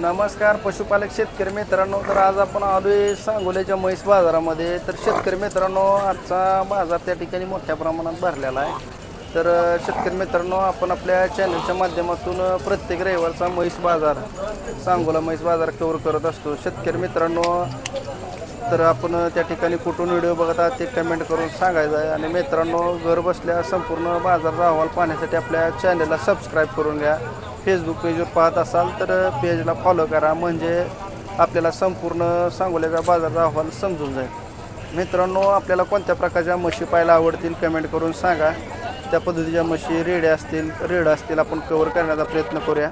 नमस्कार पशुपालक शेतकरी मित्रांनो तर आज आपण आलोय सांगोल्याच्या म्हैस बाजारामध्ये. तर शेतकरी मित्रांनो आजचा बाजार त्या ठिकाणी मोठ्या प्रमाणात भरलेला आहे. तर शेतकरी मित्रांनो आपण आपल्या चॅनलच्या माध्यमातून प्रत्येक रविवारचा म्हैस बाजार सांगोला म्हैस बाजार कवर करत असतो. शेतकरी मित्रांनो तर आपण त्या ठिकाणी कुठून व्हिडिओ बघत आहात ते कमेंट करून सांगायचं आहे. आणि मित्रांनो घर बसल्या संपूर्ण बाजाराचा अहवाल पाहण्यासाठी आपल्या चॅनलला सबस्क्राईब करून घ्या. फेसबुक पेजवर पाहत असाल तर पेजला फॉलो करा. म्हणजे आपल्याला संपूर्ण सांगोल्याचा बाजाराचा अहवाल समजून जाईल. मित्रांनो आपल्याला कोणत्या प्रकारच्या म्हशी पाहायला आवडतील कमेंट करून सांगा. त्या पद्धतीच्या म्हशी रेड्या असतील रेड असतील आपण कवर करण्याचा प्रयत्न करूया.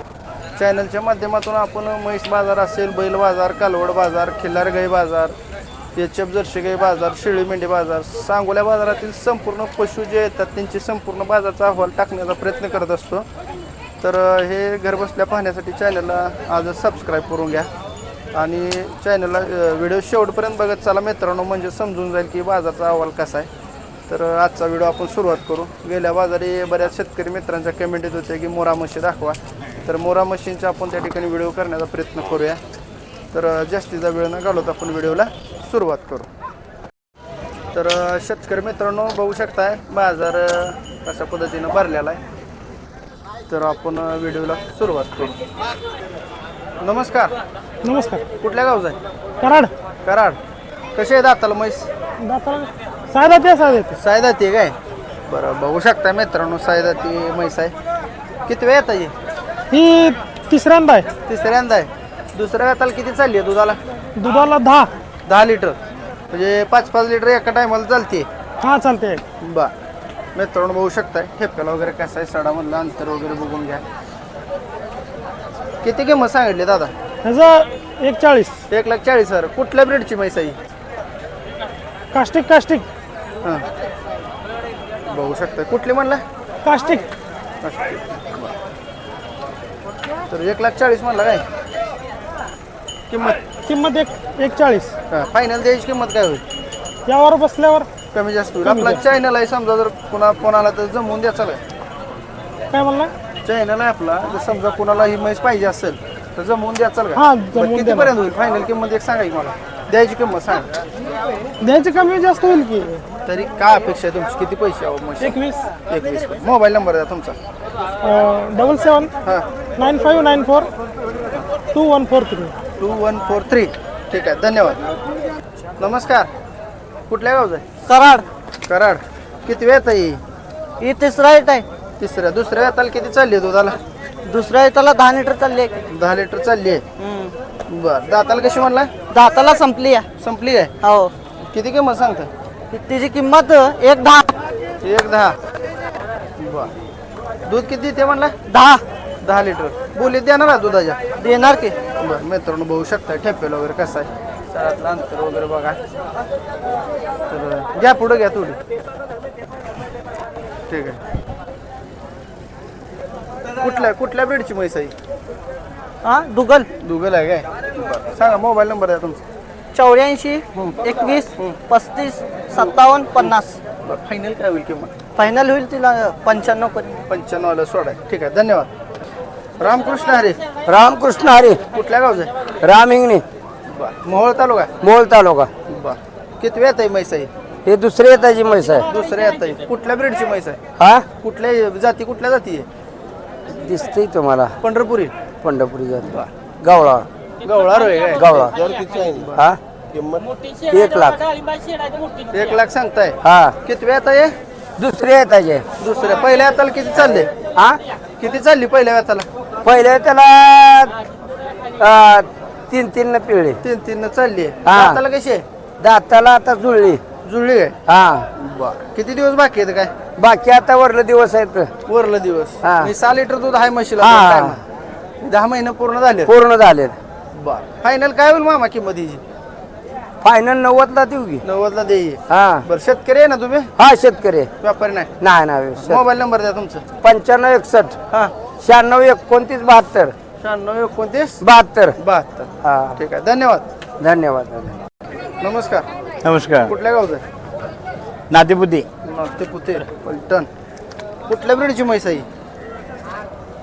चॅनलच्या माध्यमातून आपण म्हैस बाजार असेल बैल बाजार कालवड बाजार खिल्लार गाई बाजार एच एफ जर्शी गाई बाजार शेळी मेंढी बाजार सांगोल्या बाजारातील संपूर्ण पशु जे येतात त्यांची संपूर्ण बाजाराचा अहवाल टाकण्याचा प्रयत्न करत असतो. तर हे घरबसल्या पाहण्यासाठी चॅनलला आज सबस्क्राईब करून घ्या. आणि चॅनलला व्हिडिओ शेवटपर्यंत बघत चला मित्रांनो. म्हणजे समजून जाईल की बाजाराचा अहवाल कसा आहे. तर आजचा व्हिडिओ आपण सुरुवात करू. गेल्या बाजारी बऱ्याच शेतकरी मित्रांच्या कमेंट येत होत्या की मोरा मशी दाखवा. तर मोरा मशीनचा आपण त्या ठिकाणी व्हिडिओ करण्याचा प्रयत्न करूया. तर जास्तीचा वेळ न घालवत आपण व्हिडिओला सुरुवात करू. तर शेतकरी मित्रांनो बघू शकताय बाजार अशा कशा पद्धतीनं भरलेला आहे. तर आपण व्हिडिओला सुरुवात करू. नमस्कार. नमस्कार. कुठल्या गावचा आहे? कराड. कराड. कसे आहे दाताला म्हैस? दाताला सायदा ते सायदा सायदाती आहे काय? बरं बघू शकता मित्रांनो सायदाती म्हैस आहे. किती वेळ येत आहे ही तिसऱ्यांदा आहे. तिसऱ्यांदा आहे. दुसऱ्या वेताला किती चालली आहे दुधाला? दुधाला दहा. दहा लिटर. म्हणजे पाच पाच लिटर एका टायमाला चालते. हा चालते. बा मित्रांनो बघू शकताय ठेपक्याला वगैरे कसं आहे सडामधलं अंतर वगैरे बघून घ्या. किती किंमत सांगितली दादा? ह्याचं एक चाळीस एक लाख चाळीस हजार. कुठल्या ब्रेडची म्हैस आहे? कास्टिक कास्टिक हां. बघू शकताय. कुठली म्हणला? कास्टिक तर एक लाख चाळीस म्हणला काय? किंमत? किंमत एक एक चाळीस हां फायनल द्यायची किंमत काय होईल? यावर बसल्यावर कमी जास्त होईल. आपला चॅनल आहे समजा जर कुणा कोणाला तर जमवून द्यायचा काय काय म्हणला? चॅनल आहे आपला. जर समजा कुणाला ही म्हैस पाहिजे असेल तर जमवून द्यायचा का हा, बरं, जमवून किती देणार. पर्यंत होईल? फायनल किंमत एक सांगा की मला. द्यायची किंमत सांग. द्यायची कमी जास्त होईल की? तरी काय अपेक्षा आहे तुमची? किती पैसे हवं म्हशी एकवीस. एकवीस मोबाईल नंबर द्या तुमचा. डबल सेवन हां. Nine five nine four two one four three two one four three ठीक आहे धन्यवाद. नमस्कार. कुठल्या गावचं आहे? कराड. कराड. किती वेळ आहे ही? तिसरा येत आहे. तिसऱ्या. दुसऱ्या वेताला किती चालली आहे दुधाला? दुसऱ्या येताला दहा लिटर चालली आहे. दहा लिटर चालली आहे. बरं. दाताला कशी म्हणला? दाताला संपली संपली आहे? हो. किती किंमत सांगता? तिची किंमत एक दहा. एक दहा. बर. दूध किती ते म्हणला? दहा. दहा लिटर. बोलीत देणार आहे दुधाच्या? देणार की. बरं. मित्रांनो बघू शकता ठेपेल वगैरे कसं आहे. अंतर वगैरे बघा. तर घ्या पुढं घ्या थोडी ठीक आहे. कुठल्या कुठल्या ब्रीडची म्हैस आहे? हा दुगल दुगल आहे काय? सांगा मोबाईल नंबर द्या तुमचा. चौऱ्याऐंशी एकवीस पस्तीस सत्तावन्न पन्नास. फायनल काय होईल किंमत? फायनल होईल तिला पंच्याण्णव पर्यंत पंच्याण्णवला सोडा. ठीक आहे धन्यवाद. रामकृष्ण हरे. रामकृष्ण हरी. कुठल्या गावचं आहे? राम इंगणे बरं. मोहोळ तालुका मोल तालुका. बरं. किती वेळ आहे म्हैस आहे? हे दुसरे येताची म्हैस आहे. दुसऱ्या येत आहे कुठल्या ब्रीडची म्हैस आहे? हा? कुठल्या जाती कुठल्या जाती आहे? दिसते तुम्हाला. पंढरपुरी. पंढरपुरी जात. गवळा. गवळा रोय काय? गवळा. हा? एक लाख. एक लाख सांगताय. हा. किती वेळ आहे दुसरे येताचे दुसऱ्या पहिल्या हाताला किती चालले? हा? किती चालली पहिल्या हाताला? पहिले त्याला अं, तीन तीन न पिळली. तीन तीन चालली. हा. हाताला कशी आहे? दाताला आता जुळली. जुळली काय? हा. किती दिवस बाकी आहेत काय? बाकी आता वरलं दिवस आहेत. वरलं दिवस. हा. मी सहा लिटर दूध आहे म्हशीला हा. दहा महिने पूर्ण झाले पूर्ण झालेत. बर. फायनल काय होईल मामा किंमत हिची? फायनल नव्वदला देऊ की. नव्वदला देई हा. बरं शेतकरी आहे ना तुम्ही? हा शेतकरी व्यापारी नाही. नाही नाही मोबाईल नंबर द्या तुमचा. पंच्याण्णव एकसष्ट हा. शहाण्णव एकोणतीस बहात्तर शहाण्णव एकोणतीस बहात्तर. बहात्तर. हा. ठीक आहे. धन्यवाद. धन्यवाद धन्यवाद. नमस्कार. नमस्कार. कुठल्या गावचं आहे? नातेपुते. ते पुते पलटण. कुठल्या ब्रीडची म्हैस आहे ही?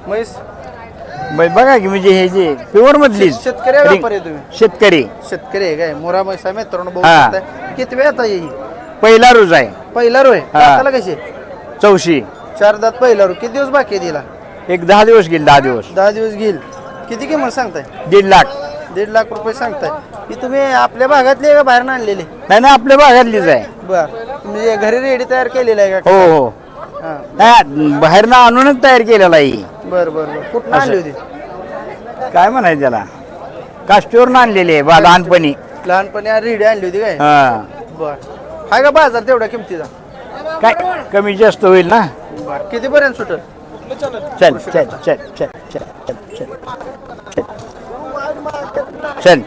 म्हैस? बै- बघा की म्हणजे हे जे प्युअर मधली. शेतकरी आहे व्यापारी आहे तुम्ही? शेतकरी. शेतकरी आहे काय? मोरा म्हैसा मित्रांनो बघू हा. शकताय किती वेळ आता येईल पहिला रोज आहे. पहिला रोय हा. दाताला कशी? चौशी. चार दात पहिला रो किती दिवस बाकी आहे तिला? एक दहा दिवस गेले दहा दिवस. दहा दिवस घेईल किती किंमत सांगताय? दीड लाख. दीड लाख रुपये सांगताय. ही तुम्ही आपल्या भागातले का बाहेर आणलेले? नाही ना आपल्या भागातलीच आहे. बर. म्हणजे घरी रेडी तयार केलेला आहे का हो हो. हा. नाही बाहेर ना आणूनच तयार केलेला आहे. बर बर बर. कुठून आणली होती? काय म्हणायचं त्याला? काष्टीवरून आणलेली आहे बा लहानपणी. लहानपणी रेडी आणली होती काय? हा. बर. हाय का बाजार तेवढ्या किमतीचा? काय कमी जास्त होईल ना? बर. किती पर्यंत सुटल? चल चल चल चल चल चल चल चल.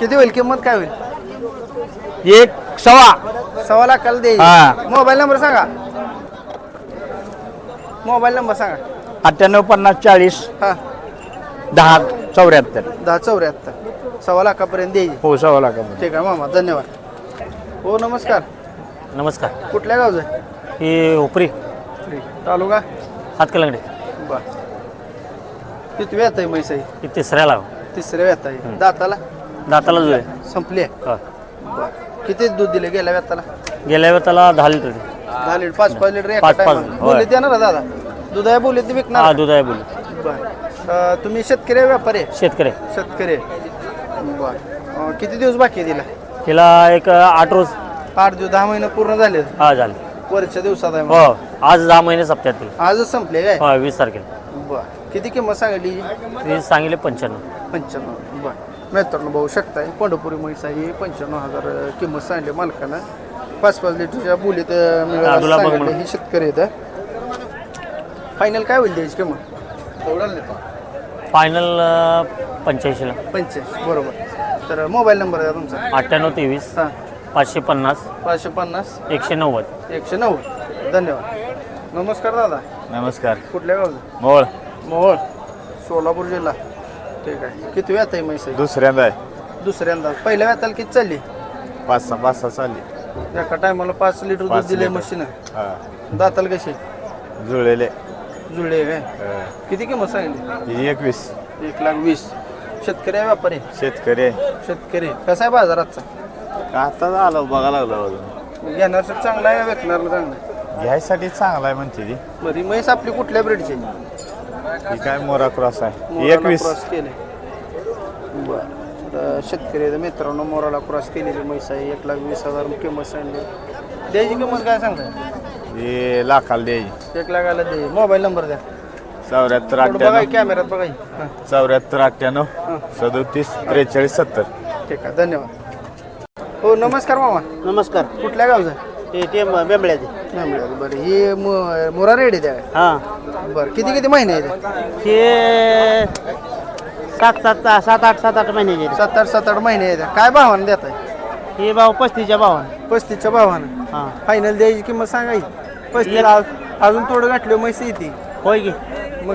किती होईल? किंमत काय होईल? एक सवा सव्वा लाखाला हा. देईल मोबाईल नंबर सांगा. मोबाईल नंबर सांगा. अठ्ठ्याण्णव पन्नास चाळीस हा. दहा चौऱ्याहत्तर. दहा चौऱ्याहत्तर. सव्वा लाखापर्यंत देईल हो सव्वा लाख ठीक आहे मामा. धन्यवाद. हो नमस्कार. नमस्कार. कुठल्या गावचं ही उपरी तालुका? हातकलंगडे बर. किती वेळ आहे म्हैस आहे? ही तिसऱ्याला. तिसऱ्या वेळात आहे. दाताला? दाताला जो आहे संपली आहे? हा. बर. किती दूध दिले गेल्या व्यताला? गेल्या वेळेस त्याला दहा लिटर. दहा लिटर पाच पाच लिटर एका पाच- पाच, टायमाला. होय. बोलीत येणार दादा. दुधाया बोलीत हा विकणार. दूध आहे बोलू बर. अं, तुम्ही शेतकरी आहे, व्यापारी आहे? शेतकरी शेतकरी आहे. बर. अं, किती दिवस बाकी आहे तिला? तिला एक आठ रोज. आठ दिवस दहा महिने पूर्ण झाले. हा झाले. वरच्या दिवसात आहे. हो आज दहा महिने सप्त्यात तिला आजच संपले काय? हो वीस तारखेला. बर. किती किंमत सांगितली ती सांगितले पंच्याण्णव. पंच्याण्णव. बर. मित्रांनो बघू शकताय पंढरपुरी म्हैस आहे पंच्याण्णव हजार अं, किंमत सांगली मालकानं. पाच पाच लिटरच्या बोलीत अं, मिळेल असं लाडूला बघ सांगितलं. म्हणून. ही शेतकरी आहेत फायनल काय होईल त्याची किंमत? फायनल पंच्याऐंशीला. पंच्याऐंशी बरोबर. तर मोबाईल नंबर आहे तुमचा? अठ्ठ्याण्णव तेवीस. हां. पाचशे पन्नास. पाचशे पन्नास. एकशे नव्वद. एकशे नव्वद. धन्यवाद. नमस्कार दादा. नमस्कार. कुठल्या गावचं? मोळ मोहोळ. सोलापूर जिल्हा. ठीक आहे. किती वेळ आहे म्हैस? आहे? दुसऱ्यांदा आहे. दुसऱ्यांदा. पहिल्या वेताला किती चालली? पाच सहा पाच सहा चालली. एका टायमाला पाच लिटर दूध पाच दिले लिटर. मशीन हा. दाताला कशी जुळलेले. जुळले काय किती किंमत सांगितली ही एकवीस. एक लाख वीस. शेतकरी आहे व्यापारी? शेतकरी आहे. शेतकरी. कसा आहे बाजारातचा आता आलो बघा लागलो अजून. घेण्यासाठी चांगला आहे विकणार चांगला. आहे? घ्यायसाठी चांगला आहे म्हणते ती. बरी म्हैस आपली कुठल्या ब्रेडची? ही काय मोरा क्रॉस आहे. एकवीस. क्रॉस केले बरं. तर शेतकरी आहे, मित्रांनो मोराला क्रॉस केलेली म्हैस आहे. एक लाख वीस हजार किंमत सांगली. द्यायची किंमत काय सांगताय? ही लाखाला द्यायची. एक लाखाला दे मोबाईल नंबर द्या. चौऱ्याहत्तर थोडं बघा अठ्ठ्याण्णव. कॅमेऱ्यात बघा. ही. हां. चौऱ्याहत्तर अठ्ठ्याण्णव सदोतीस त्रेचाळीस सत्तर. ठीक आहे धन्यवाद. हो नमस्कार मामा. नमस्कार. कुठल्या गावचं? ते ते बेंबळ्याचे. नाही बरं. ही मु- मुरा रेडी द्या हां. बरं. किती किती महिने आहे ते सात सात सात आठ सात आठ महिन्याचे सात आठ सात आठ महिने आहेत. काय भावानं देत आहे हे भाऊ पस्तीच्या भावान. पस्तीसच्या भावानं. हां. फायनल द्यायची किंमत सांगायची पस्तीस अजून थोडं गाठलं म्हैस येते. होय की. मग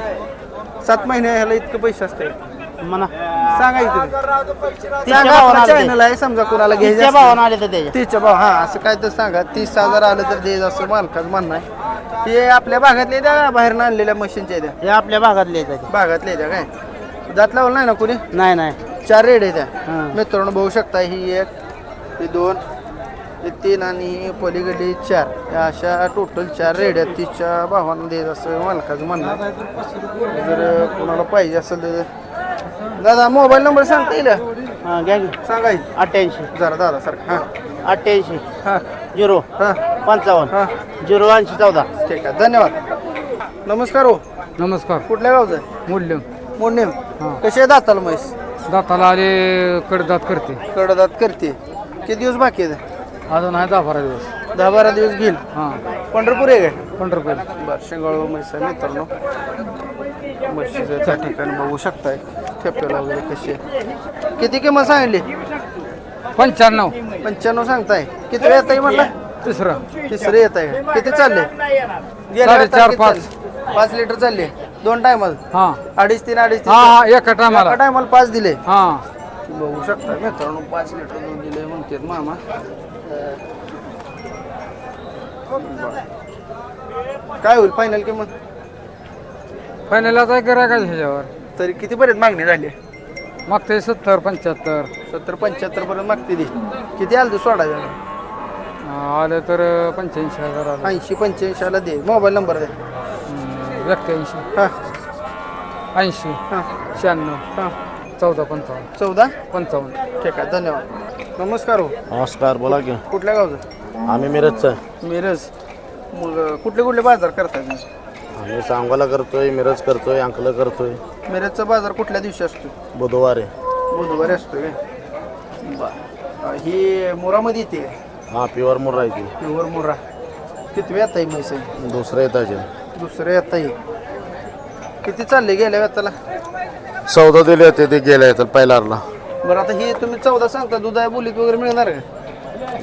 सात महिने ह्याला इतकं पैसे असते म्हणा सांगा भावानं आपला आलं ते. चॅनल आहे समजा कोणाला घ्यायचं भावानं असेल. आले तर त्याच्या तीसच्या भाव हा असं काय तर सांगा. तीस हजार आलं तर द्यायचं असं मालकाचं म्हणणं आहे. ते आपल्या भागातले द्या बाहेर आणलेल्या मशीनच्या द्या. हे आपल्या भागातले आहेत ते. भागातले द्या काय? दात लावलं नाही ना कुणी? नाही नाही. चार रेड आहे त्या. हां. मित्रांनो बघू शकता ही एक ही दोन ही तीन आणि ही पलीकडे चार. या अशा टोटल चार रेड आहेत. तिच्या भावानं देत असं मालकाचं म्हणणं आहे. जर कोणाला पाहिजे असेल तर दादा मोबाईल नंबर सांगता येईल? हां घ्या की. सांगा की. अठ्ठ्याऐंशी. जरा दादा सारखं हां. अठ्ठ्याऐंशी. हां. झिरो. हां. पंचावन्न. हां. झिरो ऐंशी चौदा. ठीक आहे. धन्यवाद. नमस्कार हो. नमस्कार. कुठल्या गावचं? आहे मूल्य मोडनेम कसे आहे दाताला म्हैस? दाताला आले कडदात करते. कडदात करते. किती दिवस बाकी आहेत? अजून आहे दहा बारा दिवस. दहा बारा दिवस घेईल. हां. पंढरपूर आहे काय? पंढरपूर. बर शेंगाळ म्हैस आहे मित्रांनो. म्हशीचं त्या ठिकाणी बघू शकताय. ठेप्याला वगैरे कशी आहे? किती किंमत सांगितली? पंच्याण्णव. पंच्याण्णव सांगताय. किती येत आहे म्हटलं? तिसरं. तिसरे येत आहे किती चालले? गेल्या साडेचार, वेळेस पाच. चालले? पाच लिटर चालले. दोन टायमाला. हां. अडीच तीन अडीच तीन. हां हां एका टायमाला. टायमाला पाच दिले. हां. बघू शकता मित्रांनो पाच लिटर दूध दिले म्हणतात मामा. काय होईल? फायनल किंमत? फायनल आता करा का ह्याच्यावर? तरी कितीपर्यंत मागणी झाली? मागते सत्तर पंच्याहत्तर. सत्तर पंच्याहत्तर पर्यंत मागते ती. किती आलं तू सोडायला? आलं तर पंच्याऐंशी हजार आलं. ऐंशी पंच्याऐंशीला दे. मोबाईल नंबर दे. एक्क्याऐंशी. हां. ऐंशी. हां. शहाण्णव. हां. चौदा पंचावन्न. चौदा? पंचावन्न. ठीक आहे धन्यवाद. नमस्कार हो. नमस्कार बोला की. कुठल्या गावचं? आम्ही मिरजचं. मिरज. मग कुठले कुठले बाजार करताय तुम्ही? आम्ही सांगोला करतोय मिरज करतोय अंकल करतोय. मिरजचा बाजार कुठल्या दिवशी असतो बुधवार. आहे बुधवारी असतो काय बर. ही मोरामध्ये येते हा प्युअर मुर्रा आहे ती. प्युअर मोरा किती आता ही म्हैस आहे? दुसरं येताचे. दुसरे आता ही किती चालले गेल्या व्यताला चौदा दिले होते ते गेले तर पहिल्याला बरं आता ही तुम्ही चौदा सांगता दुधा बोलीत वगैरे मिळणार का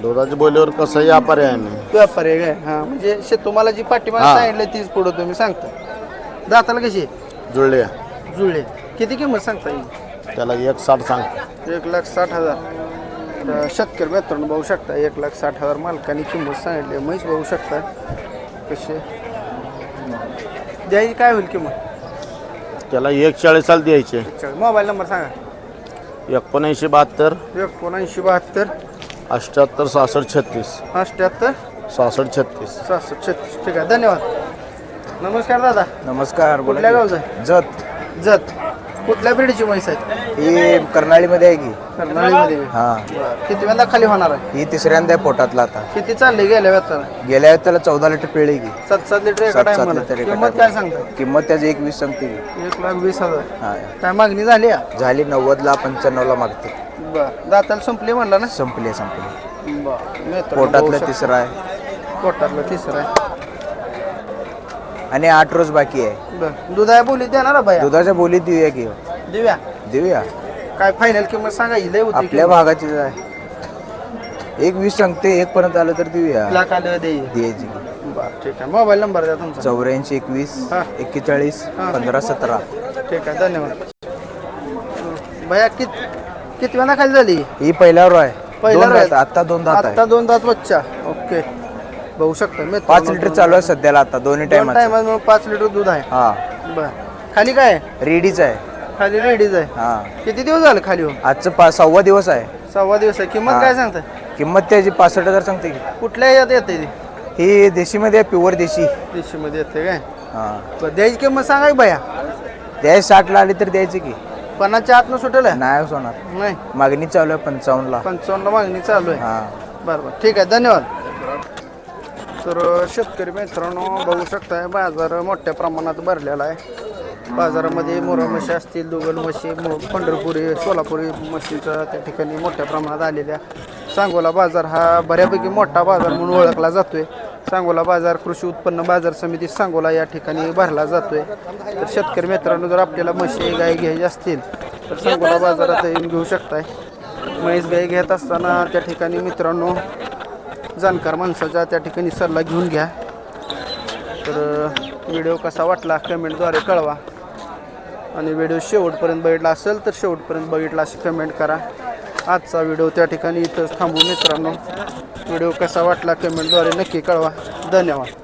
दुधाच्या बोलीवर कसंही व्यापार आहे आम्ही व्यापारी आहे काय? हां म्हणजे शे तुम्हाला जी पाठीमागे हां. सांगितलं तीच पुढं तुम्ही सांगता. दाताला कशी? आहे? जुळले. जुळले किती किंमत सांगता येईल? त्याला एक साठ सांग. एक लाख साठ हजार. तर शेतकरी मित्रांनो बघू शकता एक लाख साठ हजार मालकाने किंमत सांगितली. आहे. म्हैस बघू शकता. कसे द्यायची काय होईल किंमत? त्याला एक चाळीसाला द्यायचे. मोबाईल नंबर सांगा. एकोणऐंशी बहात्तर. एकोणऐंशी बहात्तर. अठ्ठ्याहत्तर सहासष्ट छत्तीस. अठ्ठ्याहत्तर सहासष्ट छत्तीस. सहासष्ट छत्तीस. ठीक आहे धन्यवाद. नमस्कार दादा. नमस्कार बोला कुठल्या. गावचं आहे? जत. जत. कुठल्या ब्रीडची म्हैस आहेत ही कर्नाळीमध्ये आहे की? कर्नाळीमध्ये? हा. किती वेळा खाली होणार आहे? ही तिसऱ्यांदा आहे पोटातला आता. किती चालले गेल्या व्यताला गेल्या त्याला चौदा लिटर पिळी की. सात सात लिटर एका सात सात टायमाला. लिटर एका किंमत. काय सांगता? किंमत त्याची एक वीस सांगते की एक लाख वीस हजार. हा. काय मागणी झाली आहे झाली नव्वदला पंच्याण्णवला मागते. बर. दाताला संपली म्हणला ना? संपली आहे, संपली बर. मित्रांनो, बघू पोटातलं. तिसरं आहे. पोटातलं तिसरं आहे. आणि आठ रोज बाकी आहे. बर. दुधाया बोली देणार बाया? दुधाच्या बोलीत देऊया की. देऊया. देऊया. काय फायनल किंमत सांगा ही लय होती आपल्या भागाची आहे एक वीस सांगते एक पर्यंत आलं तर देऊया. लाख आलं देई द्यायची की. बर ठीक आहे. मोबाईल नंबर द्या तुमचा. चौऱ्याऐंशी एकवीस हा. एक्केचाळीस हा. पंधरा सतरा. ठीक आहे धन्यवाद. भैया कित किती वेळा खाली झाली? ही पहिल्यावर आहे. पहिला दोन दात आता दोन दात आहे. आता दोन दात बच्चा ओके. बघू शकता मित्रांनो, पाच लिटर चालू आहे सध्याला आता दोन्ही दोन टाइम टायमात पाच लिटर दूध आहे. हा. बर. खाली काय आहे? रेडीच आहे. खाली रेडीज आहे. हा. किती दिवस झाले खाली आजचं पा सव्वा दिवस आहे. सव्वा दिवस आहे. किंमत हा. काय सांगताय किंमत त्याची पासष्ट हजार सांगते की. कुठल्या यात येते ती? ही देशीमध्ये आहे प्युअर देशी. देशीमध्ये येते काय? हा. बरं, द्यायची किंमत सांगा की भैया. द्यायची साठला आली तर द्यायची की. पन्नासच्या आतनं सुटेल? आहे? नाही होणार. नाही. मागणी चालू आहे पंचावन्नला. पंचावन्न मागणी चालू आहे. हा. बरं बरं. ठीक आहे धन्यवाद. तर शेतकरी मित्रांनो बघू शकताय बाजार मोठ्या प्रमाणात भरलेला आहे. बाजारामध्ये मोरा म्हशी असतील दुगल म्हशी मो- पंढरपुरी सोलापुरी म्हशीचा त्या ठिकाणी मोठ्या प्रमाणात आलेल्या. सांगोला बाजार हा बऱ्यापैकी मोठा बाजार म्हणून ओळखला जातोय. सांगोला बाजार कृषी उत्पन्न बाजार समिती सांगोला या ठिकाणी भरला जातोय. तर शेतकरी मित्रांनो जर आपल्याला म्हशी गाय घ्यायची असतील तर सांगोला बाजारात येऊन घेऊ शकताय. म्हैस गाय घेत असताना त्या ठिकाणी मित्रांनो जाणकार माणसाचा त्या ठिकाणी सल्ला घेऊन घ्या. तर व्हिडिओ कसा वाटला कमेंटद्वारे कळवा. आणि व्हिडिओ शेवटपर्यंत बघितला असेल तर शेवटपर्यंत बघितला अशी कमेंट करा. आजचा व्हिडिओ त्या ठिकाणी इथंच थांबू मित्रांनो. व्हिडिओ कसा वाटला कमेंटद्वारे नक्की कळवा. धन्यवाद.